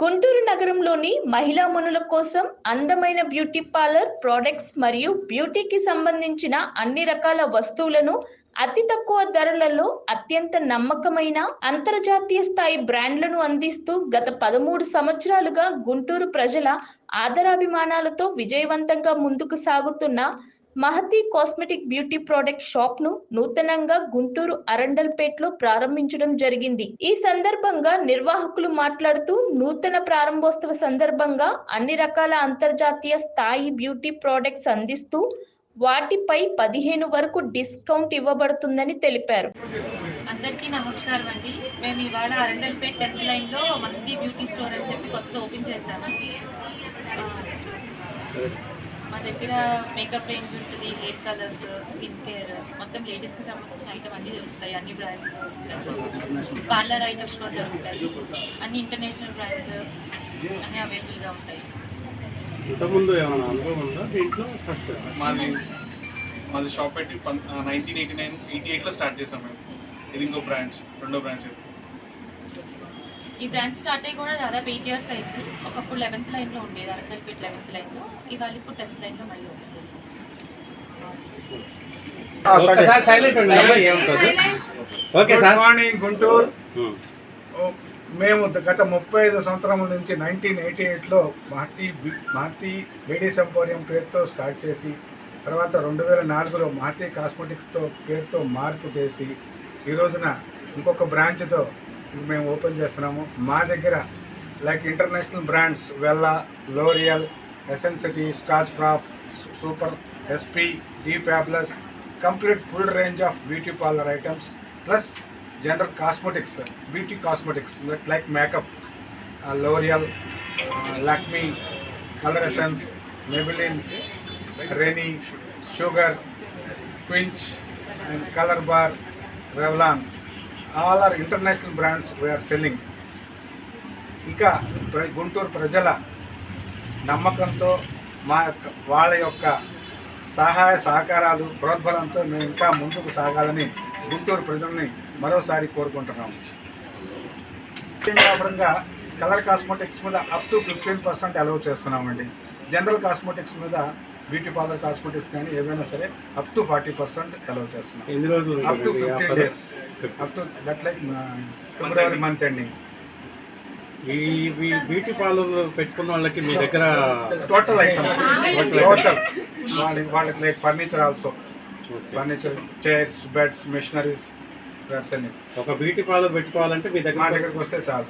గుంటూరు నగరంలోని మహిళా మనుల కోసం అందమైన బ్యూటీ పార్లర్ ప్రోడక్ట్స్ మరియు బ్యూటీకి సంబంధించిన అన్ని రకాల వస్తువులను అతి తక్కువ ధరలలో అత్యంత నమ్మకమైన అంతర్జాతీయ స్థాయి బ్రాండ్లను అందిస్తూ గత పదమూడు సంవత్సరాలుగా గుంటూరు ప్రజల ఆదరాభిమానాలతో విజయవంతంగా ముందుకు సాగుతున్న మహతి కాస్మెటిక్ బ్యూటీ ప్రోడక్ట్ షాప్ను నూతనంగా గుంటూరు అరండల్పేటలో ప్రారంభించడం జరిగింది. ఈ సందర్భంగా నిర్వాహకులు మాట్లాడుతూ నూతన ప్రారంభోత్సవ సందర్భంగా అన్ని రకాల అంతర్జాతీయ స్థాయి బ్యూటీ ప్రోడక్ట్స్ అందిస్తూ వాటిపై పదిహేను వరకు డిస్కౌంట్ ఇవ్వబడుతుందని తెలిపారు. అందరికీ నమస్కారం అండి. మేము ఇవాళ అరండల్పేట్ టెన్త్ లైన్లో మహతి బ్యూటీ స్టోర్ అని చెప్పి కొత్త ఓపెన్ చేశాము. మా దగ్గర మేకప్ రేంజ్ ఉంటుంది హెయిర్ కలర్స్ స్కిన్ కేర్ మొత్తం లేడీస్కి సంబంధించిన ఐటమ్ అన్నీ దొరుకుతాయి అన్ని బ్రాండ్స్ పార్లర్ ఐటమ్స్ కూడా దొరుకుతాయి. అన్ని ఇంటర్నేషనల్ బ్రాండ్స్ అన్నీ అవైలబుల్గా ఉంటాయి. ఇంతకుముందు ఏమైనా అనుభవం ఉందా దీంట్లో? ఫస్ట్ మాది మాది షాప్ పెట్టి నైన్టీన్ ఎయిటీ నైన్ ఎయిటీ ఎయిట్లో స్టార్ట్ చేసాం మేము. ఇది ఇంకో బ్రాంచ్ రెండో బ్రాంచ్ ఈ బ్రాంచ్ స్టార్ట్ అయ్యి కూడా దాదాపు ఎయిట్ ఇయర్స్ అయింది. ఒకప్పుడు లెవెన్త్ లైన్లో ఉండేది అరండల్పేట్ లెవెన్త్ లైన్లో. ఇవాళ ఇప్పుడు టెన్త్ లైన్లో మళ్ళీ ఓపెన్ చేసాం గుడ్ మార్నింగ్ గుంటూరు. ఓ, మేము గత ముప్పై ఐదు సంవత్సరముల నుంచి నైన్టీన్ ఎయిటీ ఎయిట్లో మహతి బి- మహతి లేడీస్ ఎంపోరియం పేరుతో స్టార్ట్ చేసి తర్వాత రెండు వేల నాలుగులో మహతి కాస్మెటిక్స్తో పేరుతో మార్పు చేసి ఈ రోజున ఇంకొక బ్రాంచ్తో మేము ఓపెన్ చేస్తున్నాము. మా దగ్గర like international brands Wella L'Oreal ఎసెన్సిటీ స్కాచ్ ఫ్రాఫ్ సూపర్ ఎస్పీ D fabulous complete full range of beauty parlour items plus general cosmetics beauty cosmetics like makeup L'Oreal Lakme colour Essence Maybelline Renee Sugar quench and colour bar Revlon all are international brands we are selling ఇంకా గుంటూరు ప్రజల నమ్మకంతో మా యొక్క వాళ్ళ యొక్క సహాయ సహకారాలు ప్రోద్బలంతో మేము ఇంకా ముందుకు సాగాలని గుంటూరు ప్రజల్ని మరోసారి కోరుకుంటున్నాము వ్యాపారంగా కలర్ కాస్మెటిక్స్ మీద up to fifteen percent allow చేస్తున్నామండి. జనరల్ కాస్మెటిక్స్ మీద బ్యూటీ పార్లర్ కాస్మెటిక్స్ కానీ ఏవైనా సరే up to forty percent allow చేస్తున్నాం. ఎన్ని రోజులు up to fifteen? Days up to that like February month ending ఈ బ్యూటీ పార్లర్ పెట్టుకున్న వాళ్ళకి మీ దగ్గర టోటల్ ఐటమ్స్ టోటల్ వాళ్ళకి వాళ్ళకి like furniture also furniture chairs beds machineries అన్ని ఒక బ్యూటీ పార్లర్ పెట్టుకోవాలంటే మీ మా దగ్గర దగ్గరకు వస్తే చాలు.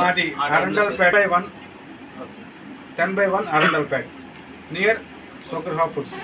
మాది Arundelpet one ten by one Arundelpet near సోకర్హా foods